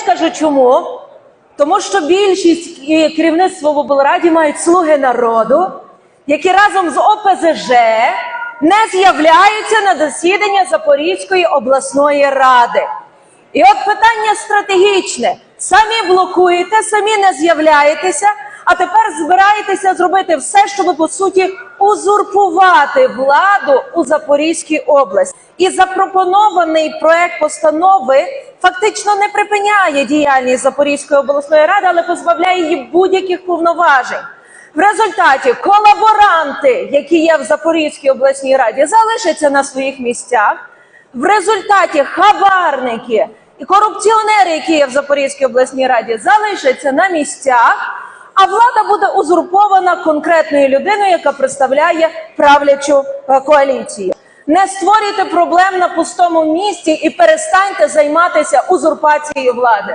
Скажу чому? Тому що більшість і керівництво в облраді мають слуги народу, які разом з ОПЗЖ не з'являються на засідання Запорізької обласної ради. І от питання стратегічне: самі блокуєте, самі не з'являєтеся, а тепер збираєтеся зробити все, щоб по суті узурпувати владу у Запорізькій області. І запропонований проект постанови фактично не припиняє діяльність Запорізької обласної ради, але позбавляє її будь-яких повноважень. В результаті колаборанти, які є в Запорізькій обласній раді, залишаться на своїх місцях. В результаті хабарники і корупціонери, які є в Запорізькій обласній раді, залишаться на місцях, а влада буде узурпована конкретною людиною, яка представляє правлячу е, коаліцію. Не створюйте проблем на пустому місці і перестаньте займатися узурпацією влади.